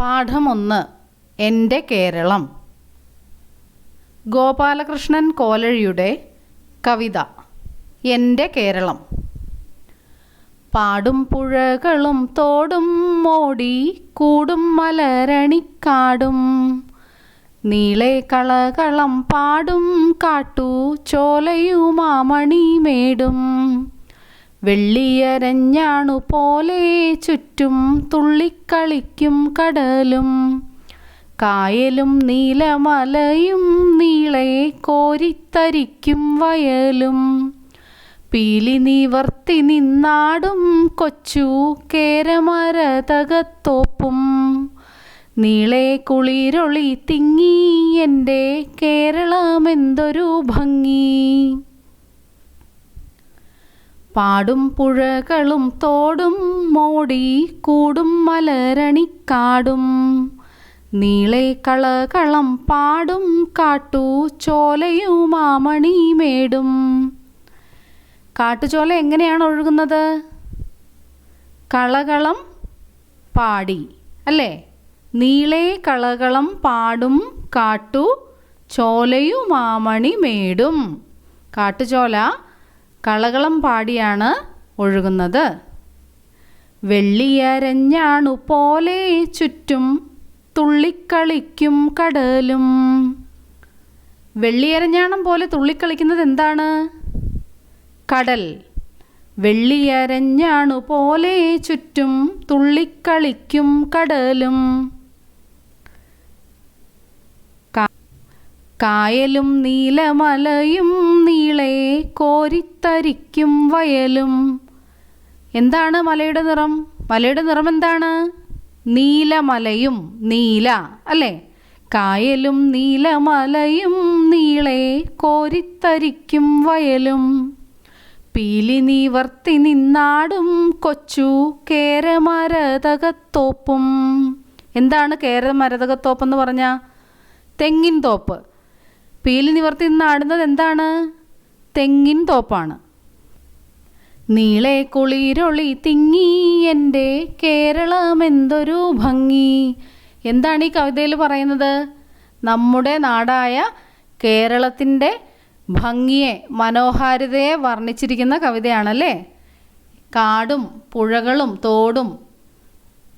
പാഠമൊന്ന് എന്റെ കേരളം. ഗോപാലകൃഷ്ണൻ കോലഴിയുടെ കവിത എന്റെ കേരളം. പാടും പുഴകളും തോടും മോടി കൂടും മലരണിക്കാടും നീളെ കളകളം പാടും കാട്ടു ചോലയുമാമണിമേടും വെള്ളിയരഞ്ഞാണു പോലെ ചുറ്റും തുള്ളിക്കളിക്കും കടലും. കായലും നീലമലയും നീളെ കോരിത്തരിക്കും വയലും. പീലി നിവർത്തി നിന്നാടും കൊച്ചു കേരമരതകത്തോപ്പും. നീളെ കുളിരൊളി തിങ്ങി എന്റെ കേരളമെന്തൊരു ഭംഗി. പാടും പുഴകളും തോടും മോടി കൂടും മലരണിക്കാടും നീളെ കളകളം പാടും കാട്ടു ചോലയുമാമണിമേടും കാട്ടുചോല എങ്ങനെയാണ് ഒഴുകുന്നത്? കളകളം പാടി അല്ലേ? നീളെ കളകളം പാടും കാട്ടു ചോലയുമാമണിമേടും കാട്ടുചോല കളകളം പാടിയാണ് ഒഴുകുന്നത്. വെള്ളിയരഞ്ഞാണു പോലെ ചുറ്റും തുള്ളിക്കളിക്കും കടലും. വെള്ളിയരഞ്ഞാണം പോലെ തുള്ളിക്കളിക്കുന്നത് എന്താണ്? കടൽ. വെള്ളിയരഞ്ഞാണു പോലെ ചുറ്റും തുള്ളിക്കളിക്കും കടലും. കായലും നീലമലയും നീളെ കോരിത്തരിക്കും വയലും. എന്താണ് മലയുടെ നിറം? മലയുടെ നിറം എന്താണ്? നീലമലയും നീല അല്ലേ? കായലും നീലമലയും നീളെ കോരിത്തരിക്കും വയലും. പീലി നീവർത്തി നിന്നാടും കൊച്ചു കേരമരതകത്തോപ്പും. എന്താണ് കേരമരതകത്തോപ്പെന്ന് പറഞ്ഞാൽ തെങ്ങിൻ തോപ്പ്. പീലി നിവർത്തി നിന്നാടുന്നത് എന്താണ്? തെങ്ങിൻ തോപ്പാണ്. നീളെ കുളിരൊളി തിങ്ങി എന്റെ കേരളം എന്തൊരു ഭംഗി. എന്താണ് ഈ കവിതയിൽ പറയുന്നത്? നമ്മുടെ നാടായ കേരളത്തിന്റെ ഭംഗിയെ മനോഹാരിതയെ വർണിച്ചിരിക്കുന്ന കവിതയാണല്ലേ? കാടും പുഴകളും തോടും.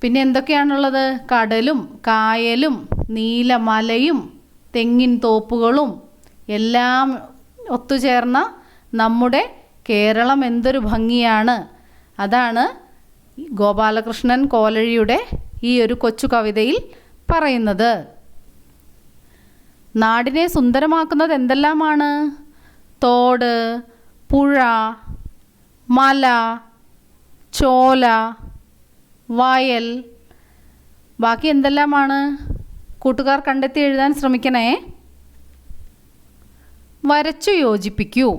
പിന്നെ എന്തൊക്കെയാണുള്ളത്? കടലും കായലും നീലമലയും തെങ്ങിൻ തോപ്പുകളും എല്ലാം ഒത്തുചേർന്ന നമ്മുടെ കേരളം എന്തൊരു ഭംഗിയാണ്. അതാണ് ഗോപാലകൃഷ്ണൻ കോലഴിയുടെ ഈ ഒരു കൊച്ചു കവിതയിൽ പറയുന്നത്. നാടിനെ സുന്ദരമാക്കുന്നത് എന്തെല്ലാമാണ്? തോട് പുഴ മല ചോല വയൽ. ബാക്കി എന്തെല്ലാമാണ്? കൂട്ടുകാർ കണ്ടെത്തി എഴുതാൻ ശ്രമിക്കണേ. വരച്ചു യോജിപ്പിക്കൂ.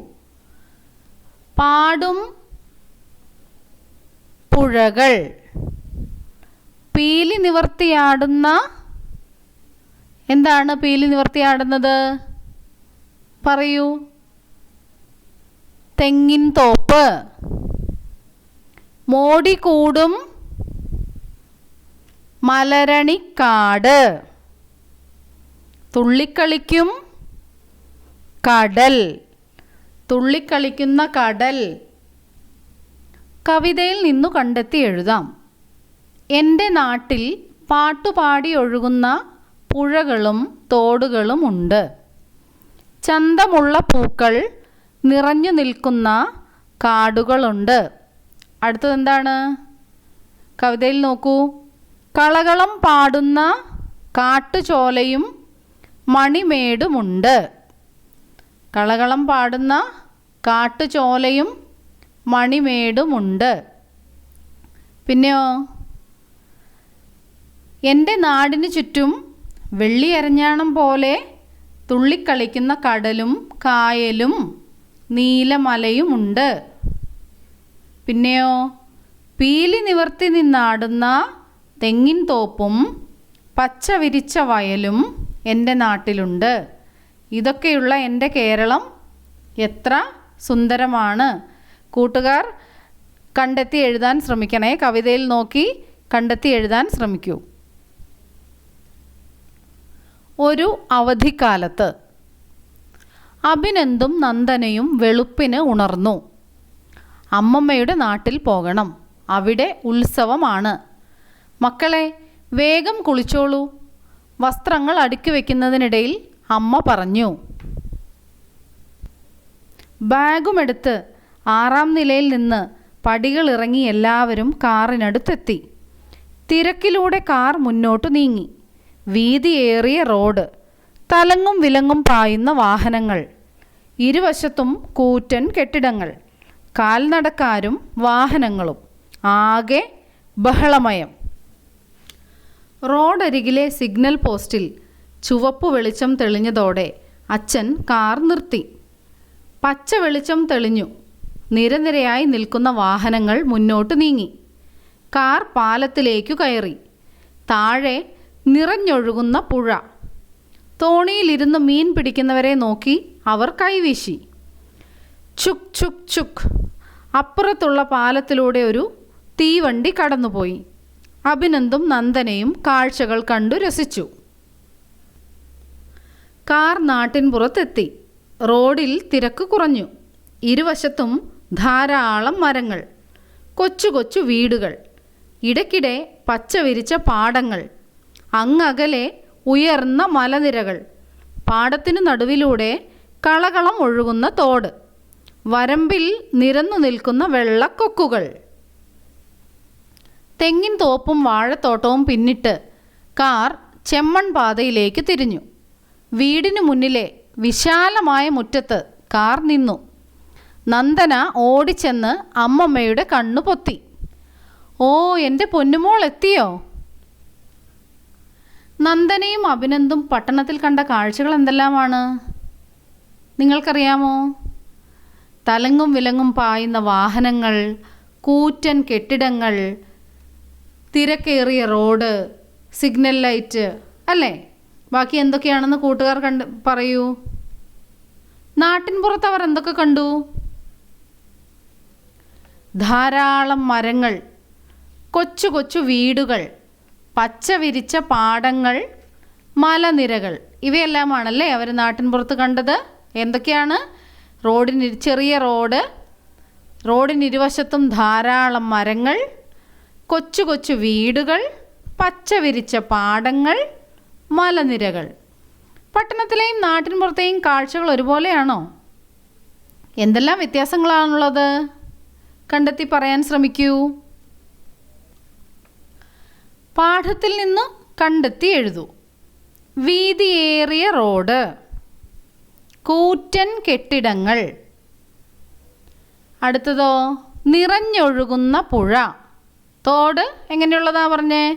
പാടും പുഴകൾ. പീലി നിവർത്തിയാടുന്ന എന്താണ് പീലി നിവർത്തിയാടുന്നത്? പറയൂ. തെങ്ങിൻ തോപ്പ്. മോടി കൂടും മലരണിക്കാട്. തുള്ളിക്കളിക്കും കടൽ. തുള്ളിക്കളിക്കുന്ന കടൽ. കവിതയിൽ നിന്നു കണ്ടെത്തി എഴുതാം. എന്റെ നാട്ടിൽ പാട്ടുപാടി ഒഴുകുന്ന പുഴകളും തോടുകളും ഉണ്ട്. ചന്തമുള്ള പൂക്കൾ നിറഞ്ഞു നിൽക്കുന്ന കാടുകളുണ്ട് അടുത്തതെന്താണ്? കവിതയിൽ നോക്കൂ. കളകളം പാടുന്ന കാട്ടുചോലയും മണിമേടുമുണ്ട്. കളകളം പാടുന്ന കാട്ടുചോലയും മണിമേടുമുണ്ട്. പിന്നെയോ? എന്റെ നാടിന് ചുറ്റും വെള്ളിയരഞ്ഞാണം പോലെ തുള്ളിക്കളിക്കുന്ന കടലും കായലും നീലമലയുമുണ്ട്. പിന്നെയോ? പീലി നിവർത്തി നിന്നാടുന്ന തെങ്ങിൻ തോപ്പും പച്ച വിരിച്ച വയലും എന്റെ നാട്ടിലുണ്ട്. ഇതൊക്കെയുള്ള എന്റെ കേരളം എത്ര സുന്ദരമാണ്. കൂട്ടുകാർ കണ്ടെത്തി എഴുതാൻ ശ്രമിക്കണേ. കവിതയിൽ നോക്കി കണ്ടെത്തി എഴുതാൻ ശ്രമിക്കൂ. ഒരു അവധിക്കാലത്ത് അഭിനന്ദും നന്ദനയും വെളുപ്പിന് ഉണർന്നു. അമ്മമ്മയുടെ നാട്ടിൽ പോകണം. അവിടെ ഉത്സവമാണ്. മക്കളെ വേഗം കുളിച്ചോളൂ. വസ്ത്രങ്ങൾ അടുക്കി വയ്ക്കുന്നതിനിടയിൽ അമ്മ പറഞ്ഞു ബാഗുമെടുത്ത് ആറാം നിലയിൽ നിന്ന് പടികൾ ഇറങ്ങി എല്ലാവരും കാറിനടുത്തെത്തി. തിരക്കിലൂടെ കാർ മുന്നോട്ട് നീങ്ങി. വീതിയേറിയ റോഡ്. തലങ്ങും വിലങ്ങും പായുന്ന വാഹനങ്ങൾ. ഇരുവശത്തും കൂറ്റൻ കെട്ടിടങ്ങൾ. കാൽനടക്കാരും വാഹനങ്ങളും. ആകെ ബഹളമയം. റോഡരികിലെ സിഗ്നൽ പോസ്റ്റിൽ ചുവപ്പ് വെളിച്ചം തെളിഞ്ഞതോടെ അച്ഛൻ കാർ നിർത്തി. പച്ച വെളിച്ചം തെളിഞ്ഞു. നിരനിരയായി നിൽക്കുന്ന വാഹനങ്ങൾ മുന്നോട്ട് നീങ്ങി. കാർ പാലത്തിലേക്കു കയറി. താഴെ നിറഞ്ഞൊഴുകുന്ന പുഴ. തോണിയിലിരുന്ന് മീൻ പിടിക്കുന്നവരെ നോക്കി അവർ കൈവീശി. ചുക് ചുക് ചുക്. അപ്പുറത്തുള്ള പാലത്തിലൂടെ ഒരു തീവണ്ടി കടന്നുപോയി. അഭിനന്ദും നന്ദനയും കാഴ്ചകൾ കണ്ടു രസിച്ചു. കാർ നാട്ടിൻപുറത്തെത്തി റോഡിൽ തിരക്ക് കുറഞ്ഞു. ഇരുവശത്തും ധാരാളം മരങ്ങൾ കൊച്ചു കൊച്ചു വീടുകൾ ഇടയ്ക്കിടെ പച്ച വിരിച്ച പാടങ്ങൾ അങ്ങകലെ ഉയർന്ന മലനിരകൾ പാടത്തിനു നടുവിലൂടെ കളകളം ഒഴുകുന്ന തോട് വരമ്പിൽ നിരന്നു നിൽക്കുന്ന വെള്ളക്കൊക്കുകൾ. തെങ്ങിൻ തോപ്പും വാഴത്തോട്ടവും പിന്നിട്ട് കാർ ചെമ്മൺ പാതയിലേക്ക് തിരിഞ്ഞു. വീടിനു മുന്നിലെ വിശാലമായ മുറ്റത്ത് കാർ നിന്നു. നന്ദന ഓടിച്ചെന്ന് അമ്മമ്മയുടെ കണ്ണു പൊത്തി. ഓ എന്റെ പൊന്നുമോൾ എത്തിയോ? നന്ദനയും അഭിനന്ദും പട്ടണത്തിൽ കണ്ട കാഴ്ചകൾ എന്തെല്ലാമാണ്? നിങ്ങൾക്കറിയാമോ? തലങ്ങും വിലങ്ങും പായുന്ന വാഹനങ്ങൾ കൂറ്റൻ കെട്ടിടങ്ങൾ തിരക്കേറിയ റോഡ് സിഗ്നൽ ലൈറ്റ് അല്ലേ? ബാക്കി എന്തൊക്കെയാണെന്ന് കൂട്ടുകാർ കണ്ട് പറയൂ. നാട്ടിൻ പുറത്ത് അവർ എന്തൊക്കെ കണ്ടു? ധാരാളം മരങ്ങൾ കൊച്ചു കൊച്ചു വീടുകൾ പച്ച വിരിച്ച പാടങ്ങൾ മലനിരകൾ. ഇവയെല്ലാമാണല്ലേ അവർ നാട്ടിൻപുറത്ത് കണ്ടത്? എന്തൊക്കെയാണ്? റോഡിന് ചെറിയ റോഡ് റോഡിനിരുവശത്തും ധാരാളം മരങ്ങൾ കൊച്ചു കൊച്ചു വീടുകൾ പച്ച വിരിച്ച പാടങ്ങൾ മലനിരകൾ. പട്ടണത്തിലെയും നാട്ടിൻപുറത്തെയും കാഴ്ചകൾ ഒരുപോലെയാണോ? എന്തെല്ലാം വ്യത്യാസങ്ങളാണുള്ളത്? കണ്ടെത്തി പറയാൻ ശ്രമിക്കൂ. പാഠത്തിൽ നിന്ന് കണ്ടെത്തി എഴുതൂ. വീതിയേറിയ റോഡ്. കൂറ്റൻ കെട്ടിടങ്ങൾ. അടുത്തതോ നിറഞ്ഞൊഴുകുന്ന പുഴ. തോട് എങ്ങനെയുള്ളതാ പറഞ്ഞേ?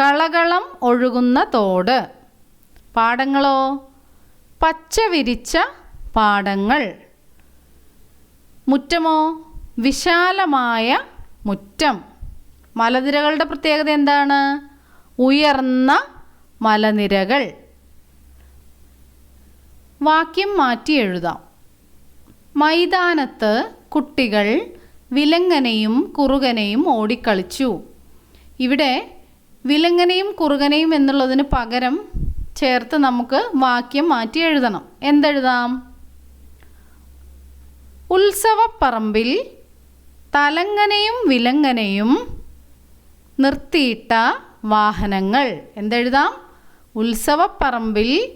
കളകളം ഒഴുകുന്ന തോട്. പാടങ്ങളോ പച്ച വിരിച്ച പാടങ്ങൾ മുറ്റമോ? വിശാലമായ മുറ്റം. മലനിരകളുടെ പ്രത്യേകത എന്താണ്? ഉയർന്ന മലനിരകൾ. വാക്യം മാറ്റി എഴുതാം. മൈതാനത്ത് കുട്ടികൾ വിലങ്ങനെയും കുറുകനെയും ഓടിക്കളിച്ചു. ഇവിടെ വിലങ്ങനെയും കുറുകനെയും എന്നുള്ളതിന് പകരം ചേർത്ത് നമുക്ക് വാക്യം മാറ്റി എഴുതണം. എന്തെഴുതാം? ഉത്സവപ്പറമ്പിൽ തലങ്ങനെയും വിലങ്ങനെയും നിർത്തിയിട്ട വാഹനങ്ങൾ. എന്തെഴുതാം? ഉത്സവപ്പറമ്പിൽ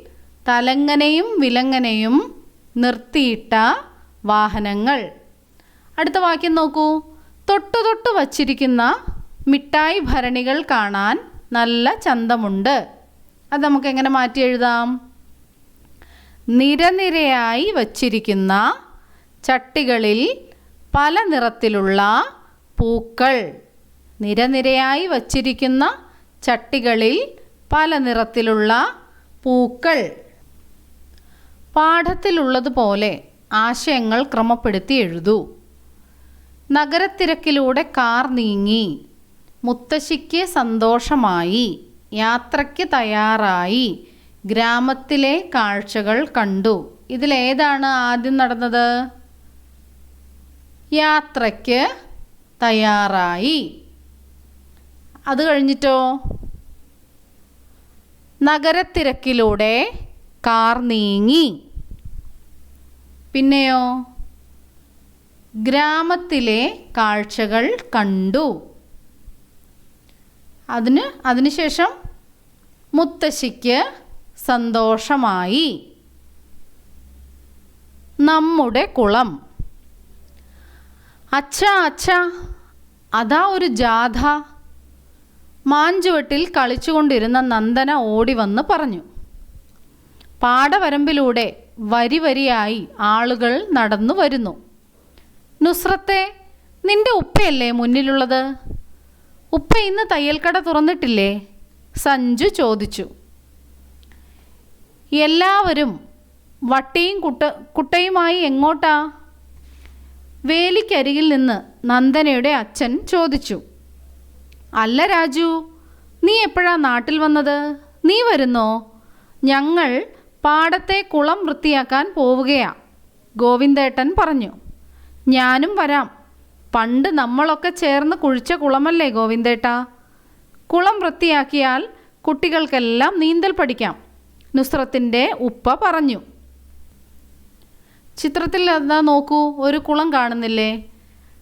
തലങ്ങനെയും വിലങ്ങനെയും നിർത്തിയിട്ട വാഹനങ്ങൾ. അടുത്ത വാക്യം നോക്കൂ. തൊട്ടു തൊട്ട് വച്ചിരിക്കുന്ന മിഠായി ഭരണികൾ കാണാൻ നല്ല ചന്തമുണ്ട്. അത് നമുക്ക് എങ്ങനെ മാറ്റി എഴുതാം? നിരനിരയായി വച്ചിരിക്കുന്ന ചട്ടികളിൽ പല നിറത്തിലുള്ള പൂക്കൾ. നിരനിരയായി വച്ചിരിക്കുന്ന ചട്ടികളിൽ പല നിറത്തിലുള്ള പൂക്കൾ. പാഠത്തിലുള്ളതുപോലെ ആശയങ്ങൾ ക്രമപ്പെടുത്തി എഴുതൂ. നഗരത്തിരക്കിലൂടെ കാർ നീങ്ങി. മുത്തശ്ശിക്ക് സന്തോഷമായി. യാത്രയ്ക്ക് തയ്യാറായി. ഗ്രാമത്തിലെ കാഴ്ചകൾ കണ്ടു. ഇതിലേതാണ് ആദ്യം നടന്നത്? യാത്രയ്ക്ക് തയ്യാറായി. അത് കഴിഞ്ഞിട്ടോ? നഗരത്തിരക്കിലൂടെ കാർ നീങ്ങി. പിന്നെയോ? ഗ്രാമത്തിലെ കാഴ്ചകൾ കണ്ടു. അതിന് അതിനുശേഷം മുത്തശ്ശിക്ക് സന്തോഷമായി. നമ്മുടെ കുളം. അച്ഛ അച്ഛ അതാ ഒരു ജാഥ. മാഞ്ചുവട്ടിൽ കളിച്ചുകൊണ്ടിരുന്ന നന്ദന ഓടി വന്ന് പറഞ്ഞു. പാടവരമ്പിലൂടെ വരി വരിയായി ആളുകൾ നടന്നു വരുന്നു. നുസ്രത്തെ നിന്റെ ഉപ്പയല്ലേ മുന്നിലുള്ളത്? ഉപ്പ ഇന്ന് തയ്യൽക്കട തുറന്നിട്ടില്ലേ? സഞ്ജു ചോദിച്ചു. എല്ലാവരും വട്ടിയും കുട്ട കുട്ടയുമായി എങ്ങോട്ടാ? വേലിക്കരികിൽ നിന്ന് നന്ദനയുടെ അച്ഛൻ ചോദിച്ചു. അല്ല രാജു നീ എപ്പോഴാ നാട്ടിൽ വന്നത്? നീ വരുന്നോ? ഞങ്ങൾ പാടത്തെ കുളം വൃത്തിയാക്കാൻ പോവുകയാ ഗോവിന്ദേട്ടൻ പറഞ്ഞു. ഞാനും വരാം. പണ്ട് നമ്മളൊക്കെ ചേർന്ന് കുഴിച്ച കുളമല്ലേ ഗോവിന്ദേട്ടാ? കുളം വൃത്തിയാക്കിയാൽ കുട്ടികൾക്കെല്ലാം നീന്തൽ പഠിക്കാം. നുസ്രത്തിന്റെ ഉപ്പ പറഞ്ഞു. ചിത്രത്തിൽ എന്താ നോക്കൂ? ഒരു കുളം കാണുന്നില്ലേ?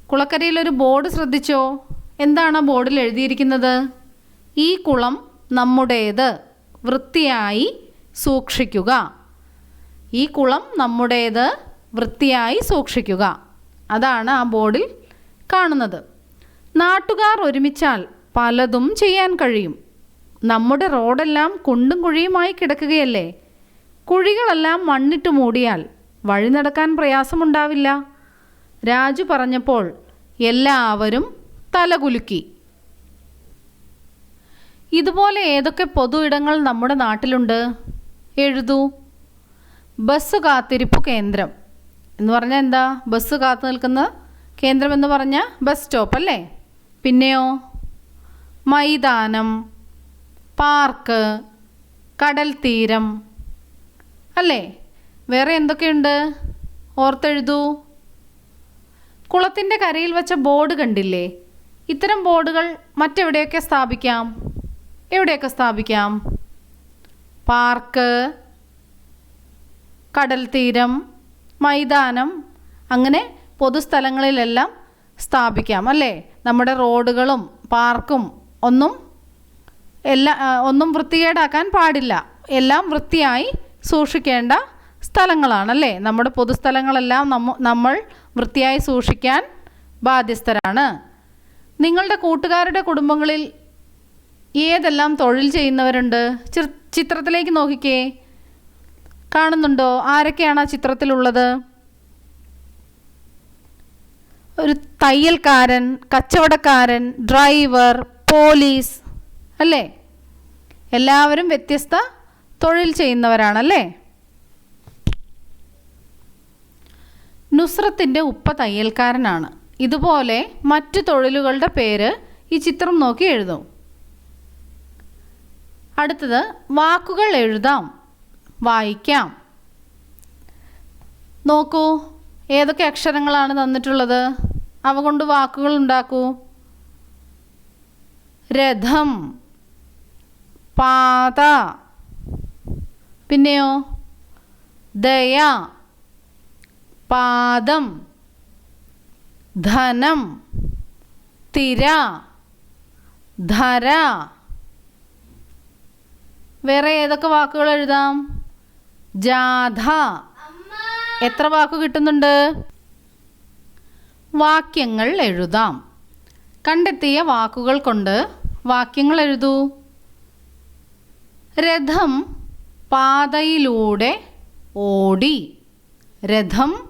കുളക്കരയിൽ ഒരു ബോർഡ് ശ്രദ്ധിച്ചോ? എന്താണ് ആ ബോർഡിൽ എഴുതിയിരിക്കുന്നത്? ഈ കുളം നമ്മുടേത്. വൃത്തിയായി സൂക്ഷിക്കുക. ഈ കുളം നമ്മുടേത്. വൃത്തിയായി സൂക്ഷിക്കുക. അതാണ് ആ ബോർഡിൽ കാണുന്നത്. നാട്ടുകാർ ഒരുമിച്ചാൽ പലതും ചെയ്യാൻ കഴിയും. നമ്മുടെ റോഡെല്ലാം കുണ്ടും കുഴിയുമായി കിടക്കുകയല്ലേ? കുഴികളെല്ലാം മണ്ണിട്ട് മൂടിയാൽ വഴി നടക്കാൻ പ്രയാസമുണ്ടാവില്ല. രാജു പറഞ്ഞപ്പോൾ എല്ലാവരും തലകുലുക്കി. ഇതുപോലെ ഏതൊക്കെ പൊതു ഇടങ്ങൾ നമ്മുടെ നാട്ടിലുണ്ട്? എഴുതൂ. ബസ് കാത്തിരിപ്പ് കേന്ദ്രം. എന്ന് പറഞ്ഞാൽ എന്താ? ബസ് കാത്തു നിൽക്കുന്ന കേന്ദ്രം എന്ന് പറഞ്ഞാൽ ബസ് സ്റ്റോപ്പ് അല്ലേ? പിന്നെയോ? മൈതാനം പാർക്ക് കടൽ തീരം അല്ലേ? വേറെ എന്തൊക്കെയുണ്ട്? ഓർത്തെഴുതു. കുളത്തിന്റെ കരയിൽ വെച്ച ബോർഡ് കണ്ടില്ലേ? ഇത്തരം ബോർഡുകൾ മറ്റെവിടെയൊക്കെ സ്ഥാപിക്കാം? എവിടെയൊക്കെ സ്ഥാപിക്കാം? പാർക്ക് കടൽ തീരം മൈതാനം അങ്ങനെ പൊതുസ്ഥലങ്ങളിലെല്ലാം സ്ഥാപിക്കാം അല്ലേ? നമ്മുടെ റോഡുകളും പാർക്കും ഒന്നും എല്ലാ ഒന്നും വൃത്തികേടാക്കാൻ പാടില്ല. എല്ലാം വൃത്തിയായി സൂക്ഷിക്കേണ്ട സ്ഥലങ്ങളാണല്ലേ നമ്മുടെ പൊതുസ്ഥലങ്ങളെല്ലാം നമ്മ നമ്മൾ വൃത്തിയായി സൂക്ഷിക്കാൻ ബാധ്യസ്ഥരാണ്. നിങ്ങളുടെ കൂട്ടുകാരുടെ കുടുംബങ്ങളിൽ ഏതെല്ലാം തൊഴിൽ ചെയ്യുന്നവരുണ്ട്? ചിത്രത്തിലേക്ക് നോക്കിക്കേ. കാണുന്നുണ്ടോ? ആരൊക്കെയാണ് ആ ചിത്രത്തിലുള്ളത്? ഒരു തയ്യൽക്കാരൻ കച്ചവടക്കാരൻ ഡ്രൈവർ പോലീസ് അല്ലേ? എല്ലാവരും വ്യത്യസ്ത തൊഴിൽ ചെയ്യുന്നവരാണല്ലേ? നുസ്രത്തിന്റെ ഉപ്പ തയ്യൽക്കാരനാണ്. ഇതുപോലെ മറ്റു തൊഴിലുകളുടെ പേര് ഈ ചിത്രം നോക്കി എഴുതും. അടുത്തത് വാക്കുകൾ എഴുതാം. വായിക്കാം. നോക്കൂ ഏതൊക്കെ അക്ഷരങ്ങളാണ് തന്നിട്ടുള്ളത്? അവ കൊണ്ട് വാക്കുകൾ ഉണ്ടാക്കൂ. രഥം പാത പിന്നെയോ ദയ പാദം ധനം തിര ധര. വേറെ ഏതൊക്കെ വാക്കുകൾ എഴുതാം? ജാഥ. എത്ര വാക്ക് കിട്ടുന്നുണ്ട്? വാക്യങ്ങൾ എഴുതാം. കണ്ടെത്തിയ വാക്കുകൾ കൊണ്ട് വാക്യങ്ങൾ എഴുതൂ. രഥം പാതയിലൂടെ ഓടി. രഥം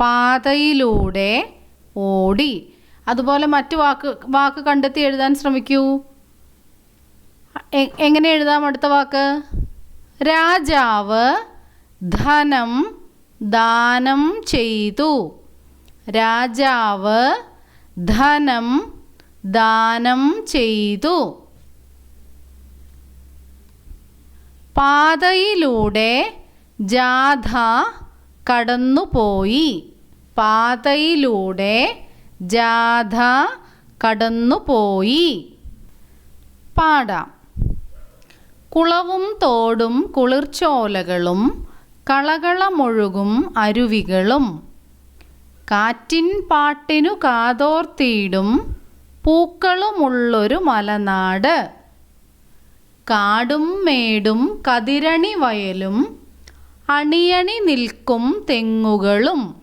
പാതയിലൂടെ ഓടി. അതുപോലെ മറ്റു വാക്ക് വാക്ക് കണ്ടെത്തി എഴുതാൻ ശ്രമിക്കൂ. എങ്ങനെ എഴുതാം അടുത്ത വാക്ക്? രാജാവ് ധനം ദാനം ചെയ്തു. രാജാവ് ധനം ദാനം ചെയ്തു. പാതയിലൂടെ ജാഥ കടന്നുപോയി. പാതയിലൂടെ ജാഥ കടന്നുപോയി. പാടാം. കുളവും തോടും കുളിർച്ചോലകളും കളകളമൊഴുകും അരുവികളും. കാറ്റിൻ പാട്ടിനു കാതോർത്തിയിടും പൂക്കളുമുള്ളൊരു മലനാട്. കാടും മേടും കതിരണി വയലും അണിയണി നിൽക്കും തെങ്ങുകളും.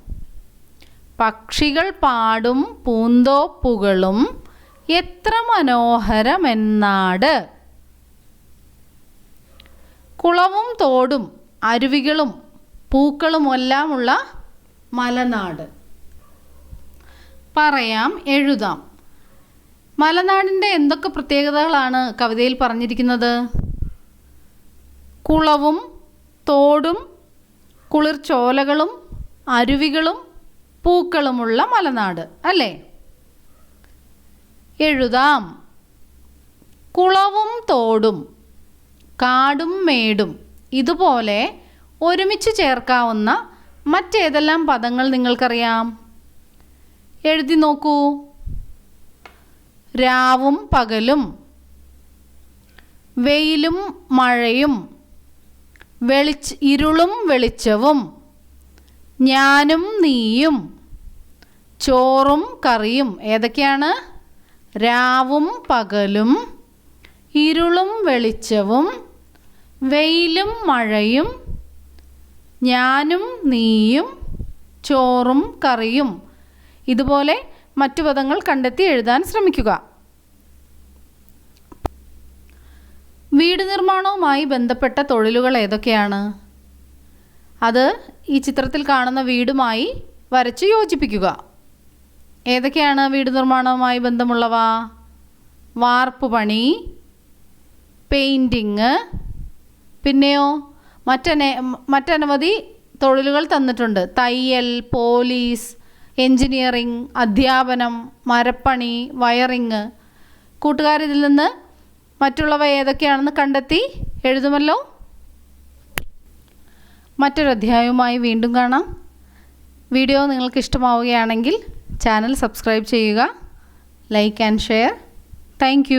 പക്ഷികൾ പാടും പൂന്തോപ്പുകളും എത്ര മനോഹരമെന്നാട്. കുളവും തോടും അരുവികളും പൂക്കളുമെല്ലാമുള്ള മലനാട്. പറയാം എഴുതാം. മലനാടിന്റെ എന്തൊക്കെ പ്രത്യേകതകളാണ് കവിതയിൽ പറഞ്ഞിരിക്കുന്നത്? കുളവും തോടും കുളിർച്ചോലകളും അരുവികളും പൂക്കളുമുള്ള മലനാട് അല്ലേ? എഴുതാം. കുളവും തോടും കാടും മേടും ഇതുപോലെ ഒരുമിച്ച് ചേർക്കാവുന്ന മറ്റേതെല്ലാം പദങ്ങൾ നിങ്ങൾക്കറിയാം? എഴുതി നോക്കൂ. രാവും പകലും വെയിലും മഴയും വെളിച്ച ഇരുളും വെളിച്ചവും ഞാനും നീയും ചോറും കറിയും ഏതൊക്കെയാണ്? രാവും പകലും ഇരുളും വെളിച്ചവും വെയിലും മഴയും ഞാനും നീയും ചോറും കറിയും. ഇതുപോലെ മറ്റു പദങ്ങൾ കണ്ടെത്തി എഴുതാൻ ശ്രമിക്കുക. വീട് നിർമ്മാണവുമായി ബന്ധപ്പെട്ട തൊഴിലുകൾ ഏതൊക്കെയാണ്? അത് ഈ ചിത്രത്തിൽ കാണുന്ന വീടുമായി വരച്ച് യോജിപ്പിക്കുക. ഏതൊക്കെയാണ് വീട് നിർമ്മാണവുമായി ബന്ധമുള്ളവ? വാർപ്പ് പണി പെയിന്റിങ് പിന്നെയോ? മറ്റനെ മറ്റനവധി തൊഴിലുകൾ തന്നിട്ടുണ്ട്. തയ്യൽ പോലീസ് എൻജിനീയറിംഗ് അധ്യാപനം മരപ്പണി വയറിങ് കൂട്ടുകാരിതിൽ നിന്ന് മറ്റുള്ളവ ഏതൊക്കെയാണെന്ന് കണ്ടെത്തി എഴുതുമല്ലോ? മറ്റൊരധ്യായവുമായി വീണ്ടും കാണാം. വീഡിയോ നിങ്ങൾക്ക് ഇഷ്ടമാവുകയാണെങ്കിൽ ചാനൽ സബ്സ്ക്രൈബ് ചെയ്യുക ലൈക്ക് ആൻഡ് ഷെയർ. താങ്ക്